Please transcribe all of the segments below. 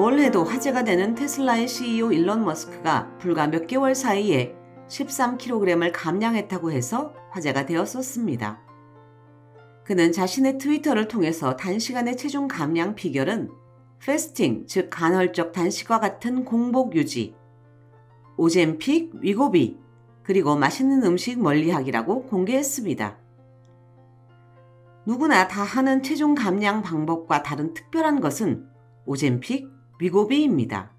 뭘 해도 화제가 되는 테슬라의 CEO 일론 머스크가 불과 몇 개월 사이에 13kg을 감량했다고 해서 화제가 되었었습니다. 그는 자신의 트위터를 통해서 단시간의 체중 감량 비결은 패스팅, 즉 간헐적 단식과 같은 공복 유지, 오젠픽, 위고비, 그리고 맛있는 음식 멀리하기라고 공개했습니다. 누구나 다 하는 체중 감량 방법과 다른 특별한 것은 오젠픽, 위고비입니다.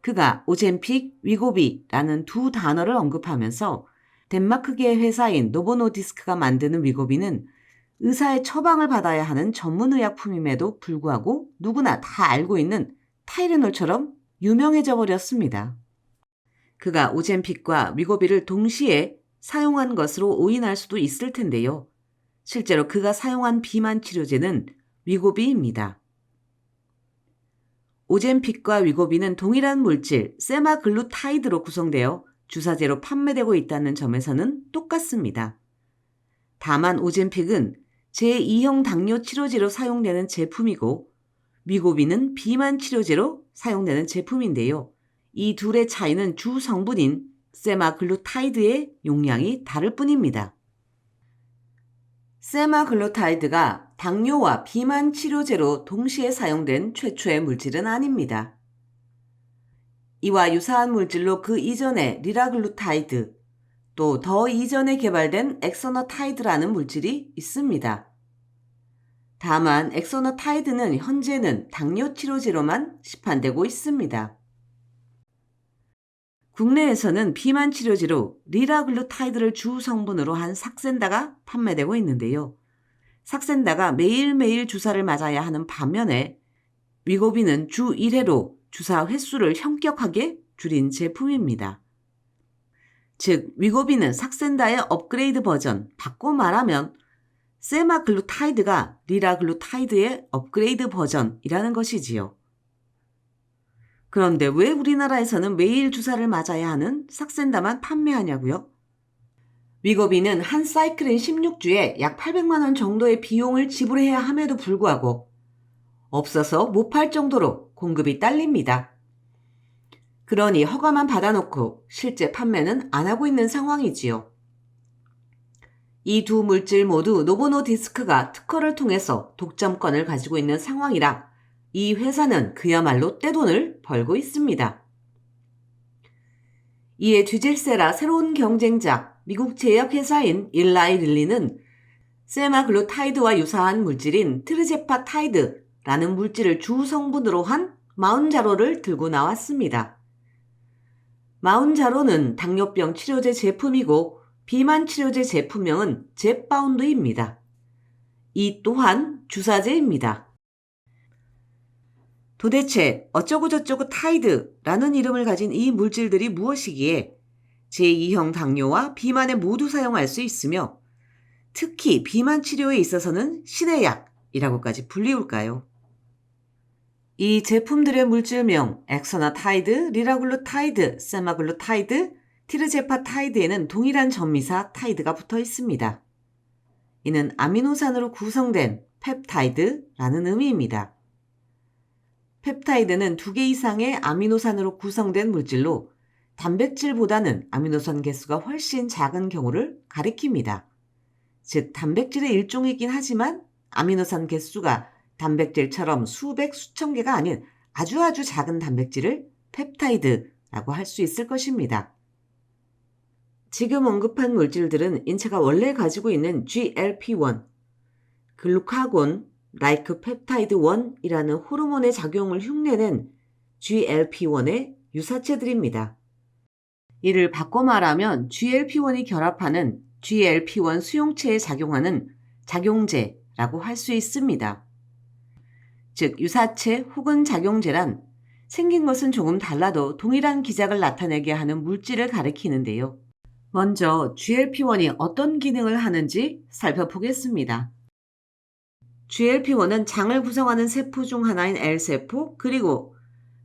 그가 오젠픽, 위고비라는 두 단어를 언급하면서 덴마크계 회사인 노보노디스크가 만드는 위고비는 의사의 처방을 받아야 하는 전문의약품임에도 불구하고 누구나 다 알고 있는 타이레놀처럼 유명해져 버렸습니다. 그가 오젠픽과 위고비를 동시에 사용한 것으로 오인할 수도 있을 텐데요. 실제로 그가 사용한 비만 치료제는 위고비입니다. 오젠픽과 위고비는 동일한 물질 세마글루타이드로 구성되어 주사제로 판매되고 있다는 점에서는 똑같습니다. 다만 오젠픽은 제2형 당뇨 치료제로 사용되는 제품이고 위고비는 비만 치료제로 사용되는 제품인데요. 이 둘의 차이는 주 성분인 세마글루타이드의 용량이 다를 뿐입니다. 세마글루타이드가 당뇨와 비만 치료제로 동시에 사용된 최초의 물질은 아닙니다. 이와 유사한 물질로 그 이전에 리라글루타이드, 또 더 이전에 개발된 엑서너타이드라는 물질이 있습니다. 다만 엑서너타이드는 현재는 당뇨 치료제로만 시판되고 있습니다. 국내에서는 비만 치료제로 리라글루타이드를 주 성분으로 한 삭센다가 판매되고 있는데요. 삭센다가 매일매일 주사를 맞아야 하는 반면에 위고비는 주 1회로 주사 횟수를 현격하게 줄인 제품입니다. 즉, 위고비는 삭센다의 업그레이드 버전, 바꿔 말하면 세마글루타이드가 리라글루타이드의 업그레이드 버전이라는 것이지요. 그런데 왜 우리나라에서는 매일 주사를 맞아야 하는 삭센다만 판매하냐고요? 위고비는 한 사이클인 16주에 약 800만원 정도의 비용을 지불해야 함에도 불구하고 없어서 못 팔 정도로 공급이 딸립니다. 그러니 허가만 받아놓고 실제 판매는 안 하고 있는 상황이지요. 이 두 물질 모두 노보노 디스크가 특허를 통해서 독점권을 가지고 있는 상황이라 이 회사는 그야말로 떼돈을 벌고 있습니다. 이에 뒤질세라 새로운 경쟁자 미국 제약회사인 일라이 릴리는 세마글루타이드와 유사한 물질인 트르제파타이드라는 물질을 주 성분으로 한 마운자로를 들고 나왔습니다. 마운자로는 당뇨병 치료제 제품이고 비만 치료제 제품명은 젯바운드입니다. 이 또한 주사제입니다. 도대체 어쩌고저쩌고 타이드라는 이름을 가진 이 물질들이 무엇이기에 제2형 당뇨와 비만에 모두 사용할 수 있으며 특히 비만 치료에 있어서는 신의 약이라고까지 불리울까요? 이 제품들의 물질명 엑서나 타이드, 리라글루타이드, 세마글루타이드, 티르제파타이드에는 동일한 전미사 타이드가 붙어 있습니다. 이는 아미노산으로 구성된 펩타이드라는 의미입니다. 펩타이드는 두 개 이상의 아미노산으로 구성된 물질로 단백질보다는 아미노산 개수가 훨씬 작은 경우를 가리킵니다. 즉, 단백질의 일종이긴 하지만 아미노산 개수가 단백질처럼 수백, 수천 개가 아닌 아주 아주 작은 단백질을 펩타이드라고 할 수 있을 것입니다. 지금 언급한 물질들은 인체가 원래 가지고 있는 GLP-1, 글루카곤, 라이크 펩타이드 1이라는 호르몬의 작용을 흉내낸 GLP-1의 유사체들입니다. 이를 바꿔 말하면 GLP-1이 결합하는 GLP-1 수용체에 작용하는 작용제라고 할 수 있습니다. 즉, 유사체 혹은 작용제란 생긴 것은 조금 달라도 동일한 기작을 나타내게 하는 물질을 가리키는데요. 먼저 GLP-1이 어떤 기능을 하는지 살펴보겠습니다. GLP-1은 장을 구성하는 세포 중 하나인 L세포 그리고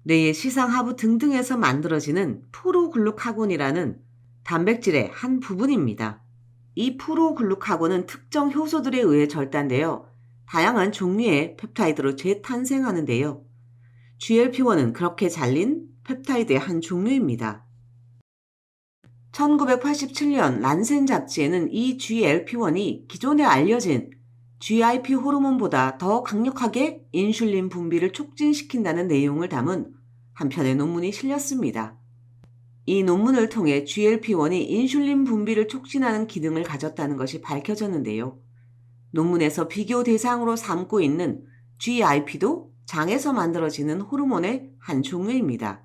뇌의 시상 하부 등등에서 만들어지는 프로글루카곤이라는 단백질의 한 부분입니다. 이 프로글루카곤은 특정 효소들에 의해 절단되어 다양한 종류의 펩타이드로 재탄생하는데요. GLP-1은 그렇게 잘린 펩타이드의 한 종류입니다. 1987년 란센 잡지에는 이 GLP-1이 기존에 알려진 GIP 호르몬보다 더 강력하게 인슐린 분비를 촉진시킨다는 내용을 담은 한 편의 논문이 실렸습니다. 이 논문을 통해 GLP-1이 인슐린 분비를 촉진하는 기능을 가졌다는 것이 밝혀졌는데요. 논문에서 비교 대상으로 삼고 있는 GIP도 장에서 만들어지는 호르몬의 한 종류입니다.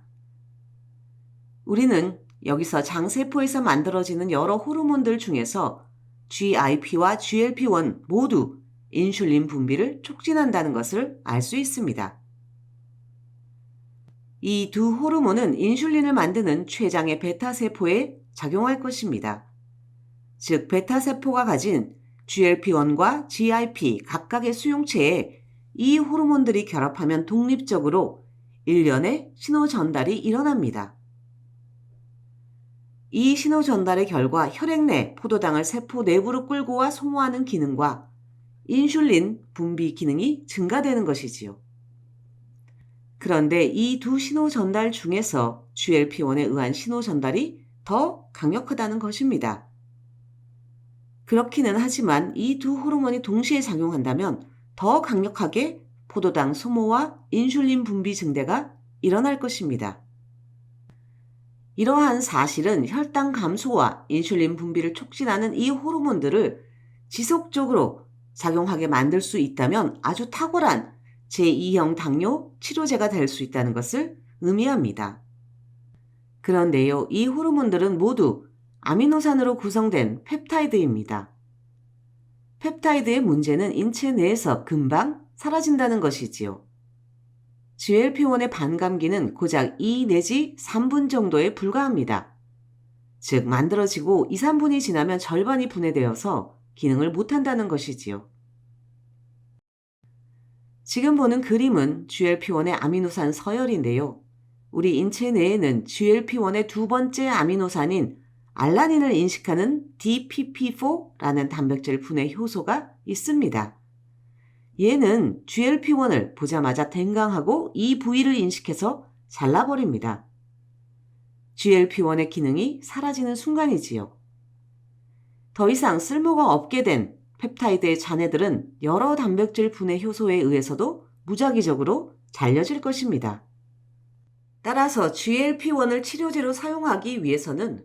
우리는 여기서 장세포에서 만들어지는 여러 호르몬들 중에서 GIP와 GLP-1 모두 인슐린 분비를 촉진한다는 것을 알 수 있습니다. 이 두 호르몬은 인슐린을 만드는 췌장의 베타세포에 작용할 것입니다. 즉, 베타세포가 가진 GLP-1과 GIP 각각의 수용체에 이 호르몬들이 결합하면 독립적으로 일련의 신호 전달이 일어납니다. 이 신호 전달의 결과 혈액 내 포도당을 세포 내부로 끌고 와 소모하는 기능과 인슐린 분비 기능이 증가되는 것이지요. 그런데 이 두 신호 전달 중에서 GLP-1에 의한 신호 전달이 더 강력하다는 것입니다. 그렇기는 하지만 이 두 호르몬이 동시에 작용한다면 더 강력하게 포도당 소모와 인슐린 분비 증대가 일어날 것입니다. 이러한 사실은 혈당 감소와 인슐린 분비를 촉진하는 이 호르몬들을 지속적으로 작용하게 만들 수 있다면 아주 탁월한 제2형 당뇨 치료제가 될 수 있다는 것을 의미합니다. 그런데요, 이 호르몬들은 모두 아미노산으로 구성된 펩타이드입니다. 펩타이드의 문제는 인체 내에서 금방 사라진다는 것이지요. GLP-1의 반감기는 고작 2 내지 3분 정도에 불과합니다. 즉, 만들어지고 2, 3분이 지나면 절반이 분해되어서 기능을 못한다는 것이지요. 지금 보는 그림은 GLP-1의 아미노산 서열인데요. 우리 인체 내에는 GLP-1의 두 번째 아미노산인 알라닌을 인식하는 DPP4라는 단백질 분해 효소가 있습니다. 얘는 GLP-1을 보자마자 댕강하고 이 부위를 인식해서 잘라버립니다. GLP-1의 기능이 사라지는 순간이지요. 더 이상 쓸모가 없게 된 펩타이드의 잔해들은 여러 단백질 분해 효소에 의해서도 무작위적으로 잘려질 것입니다. 따라서 GLP-1을 치료제로 사용하기 위해서는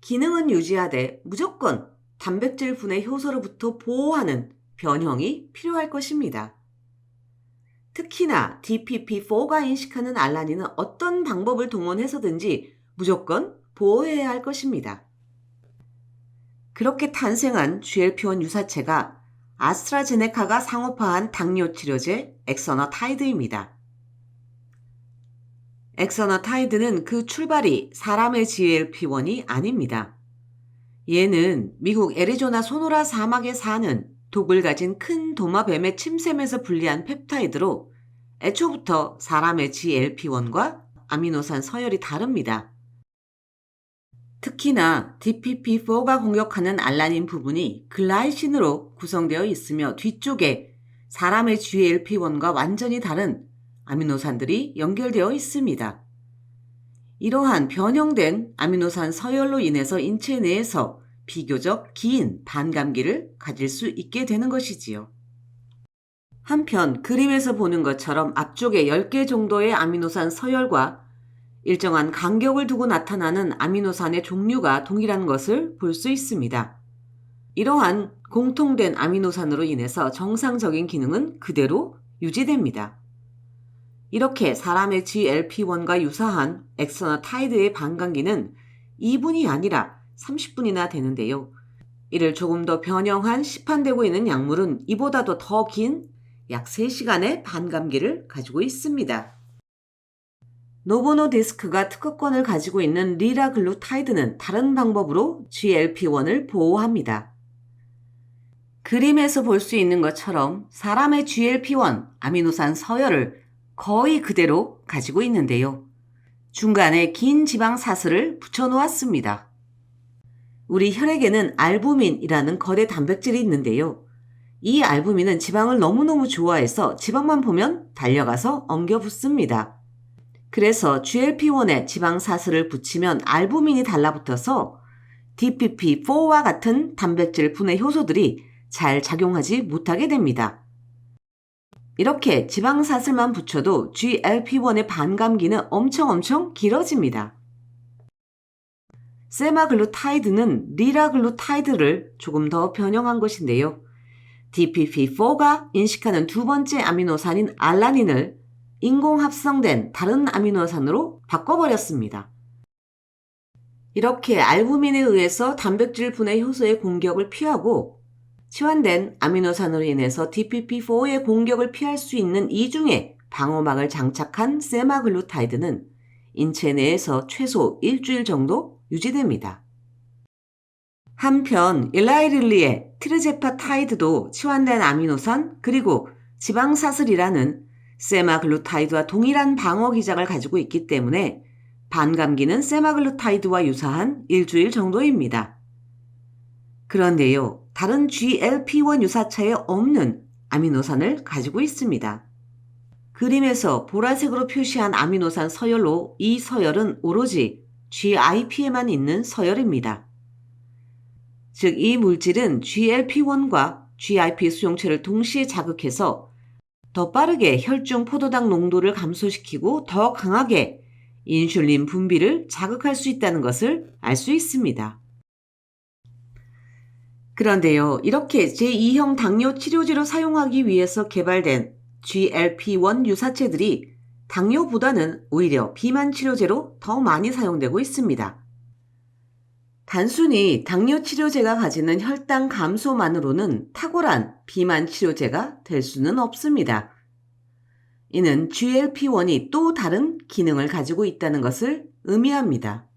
기능은 유지하되 무조건 단백질 분해 효소로부터 보호하는 변형이 필요할 것입니다. 특히나 DPP4가 인식하는 알라닌은 어떤 방법을 동원해서든지 무조건 보호해야 할 것입니다. 그렇게 탄생한 GLP-1 유사체가 아스트라제네카가 상업화한 당뇨 치료제 엑서너 타이드입니다. 엑서너 타이드는 그 출발이 사람의 GLP-1이 아닙니다. 얘는 미국 애리조나 소노라 사막에 사는 독을 가진 큰 도마뱀의 침샘에서 분리한 펩타이드로 애초부터 사람의 GLP-1과 아미노산 서열이 다릅니다. 특히나 DPP4가 공격하는 알라닌 부분이 글라이신으로 구성되어 있으며 뒤쪽에 사람의 GLP-1과 완전히 다른 아미노산들이 연결되어 있습니다. 이러한 변형된 아미노산 서열로 인해서 인체 내에서 비교적 긴 반감기를 가질 수 있게 되는 것이지요. 한편 그림에서 보는 것처럼 앞쪽에 10개 정도의 아미노산 서열과 일정한 간격을 두고 나타나는 아미노산의 종류가 동일한 것을 볼 수 있습니다. 이러한 공통된 아미노산으로 인해서 정상적인 기능은 그대로 유지됩니다. 이렇게 사람의 GLP-1과 유사한 엑서너타이드의 반감기는 2분이 아니라 30분이나 되는데요. 이를 조금 더 변형한 시판되고 있는 약물은 이보다도 더 긴 약 3시간의 반감기를 가지고 있습니다. 노보노 디스크가 특허권을 가지고 있는 리라글루타이드는 다른 방법으로 GLP-1을 보호합니다. 그림에서 볼 수 있는 것처럼 사람의 GLP-1 아미노산 서열을 거의 그대로 가지고 있는데요. 중간에 긴 지방 사슬을 붙여 놓았습니다. 우리 혈액에는 알부민이라는 거대 단백질이 있는데요. 이 알부민은 지방을 너무너무 좋아해서 지방만 보면 달려가서 엉겨 붙습니다. 그래서 GLP-1에 지방사슬을 붙이면 알부민이 달라붙어서 DPP-4와 같은 단백질 분해 효소들이 잘 작용하지 못하게 됩니다. 이렇게 지방사슬만 붙여도 GLP-1의 반감기는 엄청 엄청 길어집니다. 세마글루타이드는 리라글루타이드를 조금 더 변형한 것인데요. DPP-4가 인식하는 두 번째 아미노산인 알라닌을 인공 합성된 다른 아미노산으로 바꿔버렸습니다. 이렇게 알부민에 의해서 단백질 분해 효소의 공격을 피하고 치환된 아미노산으로 인해서 DPP-4의 공격을 피할 수 있는 이중의 방어막을 장착한 세마글루타이드는 인체 내에서 최소 일주일 정도 유지됩니다. 한편 일라이릴리의 트르제파타이드도 치환된 아미노산 그리고 지방사슬이라는 세마글루타이드와 동일한 방어 기작을 가지고 있기 때문에 반감기는 세마글루타이드와 유사한 일주일 정도입니다. 그런데요, 다른 GLP-1 유사차에 없는 아미노산을 가지고 있습니다. 그림에서 보라색으로 표시한 아미노산 서열로 이 서열은 오로지 GIP에만 있는 서열입니다. 즉, 이 물질은 GLP-1과 GIP 수용체를 동시에 자극해서 더 빠르게 혈중 포도당 농도를 감소시키고 더 강하게 인슐린 분비를 자극할 수 있다는 것을 알 수 있습니다. 그런데요, 이렇게 제2형 당뇨 치료제로 사용하기 위해서 개발된 GLP-1 유사체들이 당뇨보다는 오히려 비만 치료제로 더 많이 사용되고 있습니다. 단순히 당뇨 치료제가 가지는 혈당 감소만으로는 탁월한 비만 치료제가 될 수는 없습니다. 이는 GLP-1이 또 다른 기능을 가지고 있다는 것을 의미합니다.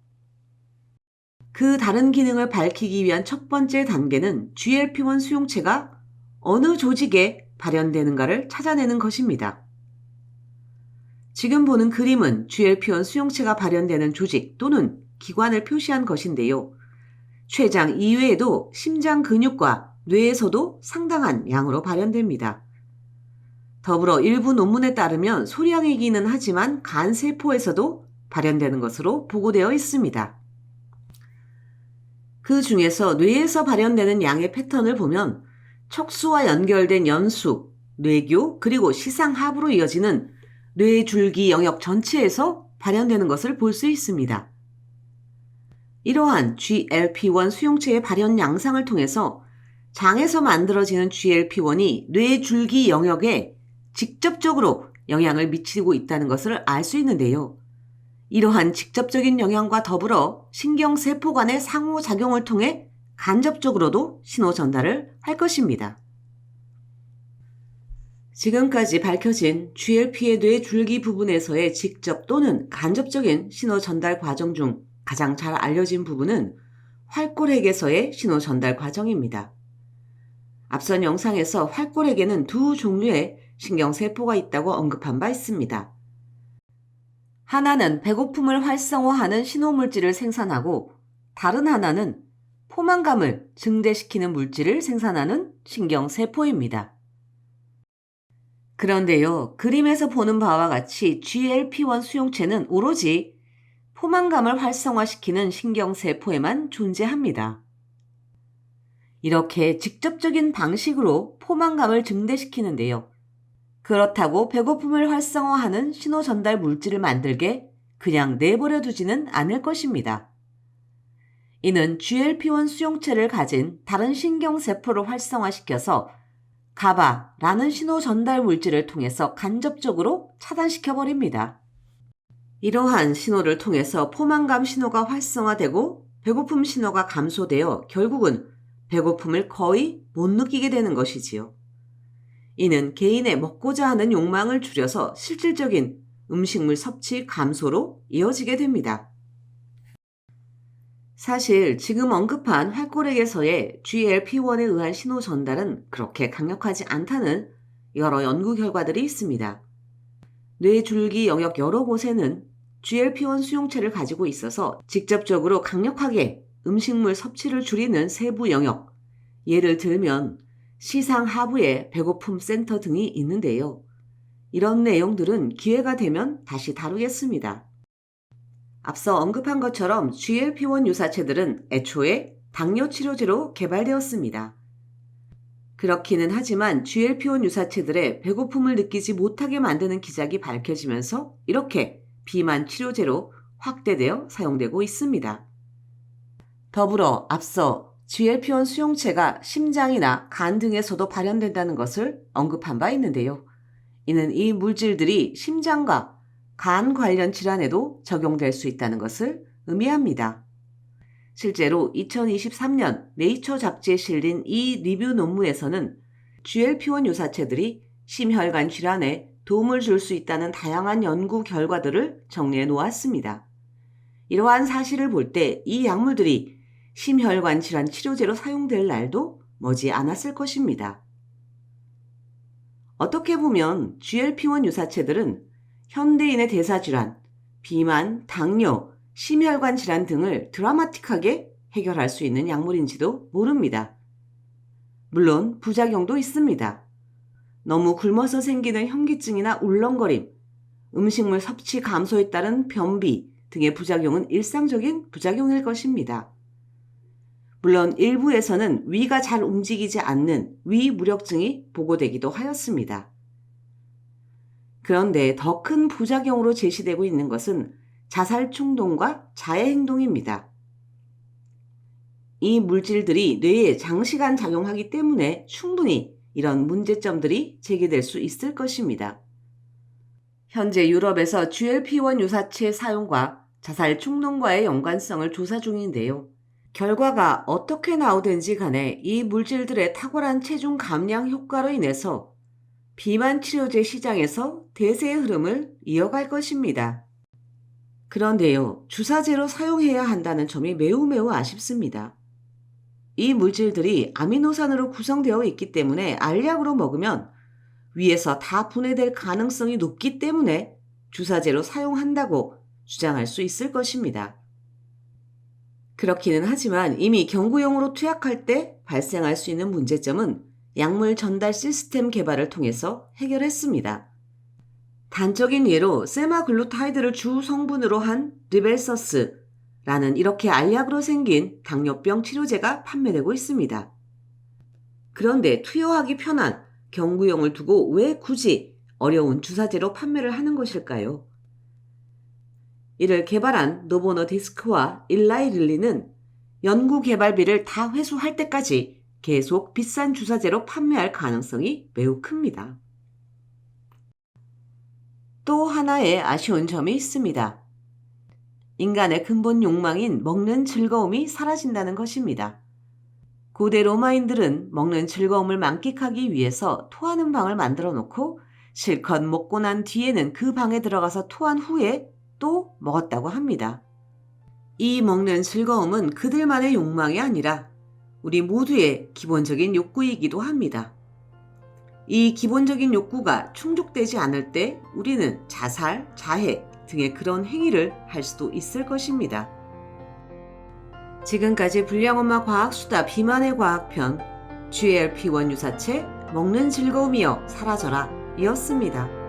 그 다른 기능을 밝히기 위한 첫 번째 단계는 GLP-1 수용체가 어느 조직에 발현되는가를 찾아내는 것입니다. 지금 보는 그림은 GLP-1 수용체가 발현되는 조직 또는 기관을 표시한 것인데요. 췌장 이외에도 심장 근육과 뇌에서도 상당한 양으로 발현됩니다. 더불어 일부 논문에 따르면 소량이기는 하지만 간 세포에서도 발현되는 것으로 보고되어 있습니다. 그 중에서 뇌에서 발현되는 양의 패턴을 보면 척수와 연결된 연수, 뇌교, 그리고 시상하부로 이어지는 뇌줄기 영역 전체에서 발현되는 것을 볼 수 있습니다. 이러한 GLP-1 수용체의 발현 양상을 통해서 장에서 만들어지는 GLP-1이 뇌 줄기 영역에 직접적으로 영향을 미치고 있다는 것을 알 수 있는데요. 이러한 직접적인 영향과 더불어 신경세포 간의 상호작용을 통해 간접적으로도 신호 전달을 할 것입니다. 지금까지 밝혀진 GLP의 뇌 줄기 부분에서의 직접 또는 간접적인 신호 전달 과정 중 가장 잘 알려진 부분은 활골핵에서의 신호 전달 과정입니다. 앞선 영상에서 활골핵에는 두 종류의 신경세포가 있다고 언급한 바 있습니다. 하나는 배고픔을 활성화하는 신호물질을 생산하고 다른 하나는 포만감을 증대시키는 물질을 생산하는 신경세포입니다. 그런데요, 그림에서 보는 바와 같이 GLP-1 수용체는 오로지 포만감을 활성화시키는 신경세포에만 존재합니다. 이렇게 직접적인 방식으로 포만감을 증대시키는데요. 그렇다고 배고픔을 활성화하는 신호 전달 물질을 만들게 그냥 내버려 두지는 않을 것입니다. 이는 GLP-1 수용체를 가진 다른 신경세포를 활성화시켜서 가바라는 신호 전달 물질을 통해서 간접적으로 차단시켜버립니다. 이러한 신호를 통해서 포만감 신호가 활성화되고 배고픔 신호가 감소되어 결국은 배고픔을 거의 못 느끼게 되는 것이지요. 이는 개인의 먹고자 하는 욕망을 줄여서 실질적인 음식물 섭취 감소로 이어지게 됩니다. 사실 지금 언급한 활골액에서의 GLP-1에 의한 신호 전달은 그렇게 강력하지 않다는 여러 연구 결과들이 있습니다. 뇌줄기 영역 여러 곳에는 GLP-1 수용체를 가지고 있어서 직접적으로 강력하게 음식물 섭취를 줄이는 세부 영역, 예를 들면 시상 하부에 배고픔 센터 등이 있는데요. 이런 내용들은 기회가 되면 다시 다루겠습니다. 앞서 언급한 것처럼 GLP-1 유사체들은 애초에 당뇨 치료제로 개발되었습니다. 그렇기는 하지만 GLP-1 유사체들의 배고픔을 느끼지 못하게 만드는 기작이 밝혀지면서 이렇게 비만 치료제로 확대되어 사용되고 있습니다. 더불어 앞서 GLP-1 수용체가 심장이나 간 등에서도 발현된다는 것을 언급한 바 있는데요. 이는 이 물질들이 심장과 간 관련 질환에도 적용될 수 있다는 것을 의미합니다. 실제로 2023년 네이처 잡지에 실린 이 리뷰 논문에서는 GLP-1 유사체들이 심혈관 질환에 도움을 줄 수 있다는 다양한 연구 결과들을 정리해 놓았습니다. 이러한 사실을 볼 때 이 약물들이 심혈관 질환 치료제로 사용될 날도 머지 않았을 것입니다. 어떻게 보면 GLP-1 유사체들은 현대인의 대사질환, 비만, 당뇨, 심혈관 질환 등을 드라마틱하게 해결할 수 있는 약물인지도 모릅니다. 물론 부작용도 있습니다. 너무 굶어서 생기는 현기증이나 울렁거림, 음식물 섭취 감소에 따른 변비 등의 부작용은 일상적인 부작용일 것입니다. 물론 일부에서는 위가 잘 움직이지 않는 위무력증이 보고되기도 하였습니다. 그런데 더 큰 부작용으로 제시되고 있는 것은 자살 충동과 자해 행동입니다. 이 물질들이 뇌에 장시간 작용하기 때문에 충분히 이런 문제점들이 제기될 수 있을 것입니다. 현재 유럽에서 GLP-1 유사체 사용과 자살 충동과의 연관성을 조사 중인데요. 결과가 어떻게 나오든지 간에 이 물질들의 탁월한 체중 감량 효과로 인해서 비만 치료제 시장에서 대세의 흐름을 이어갈 것입니다. 그런데요, 주사제로 사용해야 한다는 점이 매우 매우 아쉽습니다. 이 물질들이 아미노산으로 구성되어 있기 때문에 알약으로 먹으면 위에서 다 분해될 가능성이 높기 때문에 주사제로 사용한다고 주장할 수 있을 것입니다. 그렇기는 하지만 이미 경구용으로 투약할 때 발생할 수 있는 문제점은 약물 전달 시스템 개발을 통해서 해결했습니다. 단적인 예로 세마글루타이드를 주 성분으로 한 리벨서스라는 이렇게 알약으로 생긴 당뇨병 치료제가 판매되고 있습니다. 그런데 투여하기 편한 경구용을 두고 왜 굳이 어려운 주사제로 판매를 하는 것일까요? 이를 개발한 노보노 디스크와 일라이 릴리는 연구 개발비를 다 회수할 때까지 계속 비싼 주사제로 판매할 가능성이 매우 큽니다. 또 하나의 아쉬운 점이 있습니다. 인간의 근본 욕망인 먹는 즐거움이 사라진다는 것입니다. 고대 로마인들은 먹는 즐거움을 만끽하기 위해서 토하는 방을 만들어 놓고 실컷 먹고 난 뒤에는 그 방에 들어가서 토한 후에 또 먹었다고 합니다. 이 먹는 즐거움은 그들만의 욕망이 아니라 우리 모두의 기본적인 욕구이기도 합니다. 이 기본적인 욕구가 충족되지 않을 때 우리는 자살, 자해 등의 그런 행위를 할 수도 있을 것입니다. 지금까지 불량엄마 과학수다 비만의 과학편 GLP-1 유사체 먹는 즐거움이여 사라져라 이었습니다.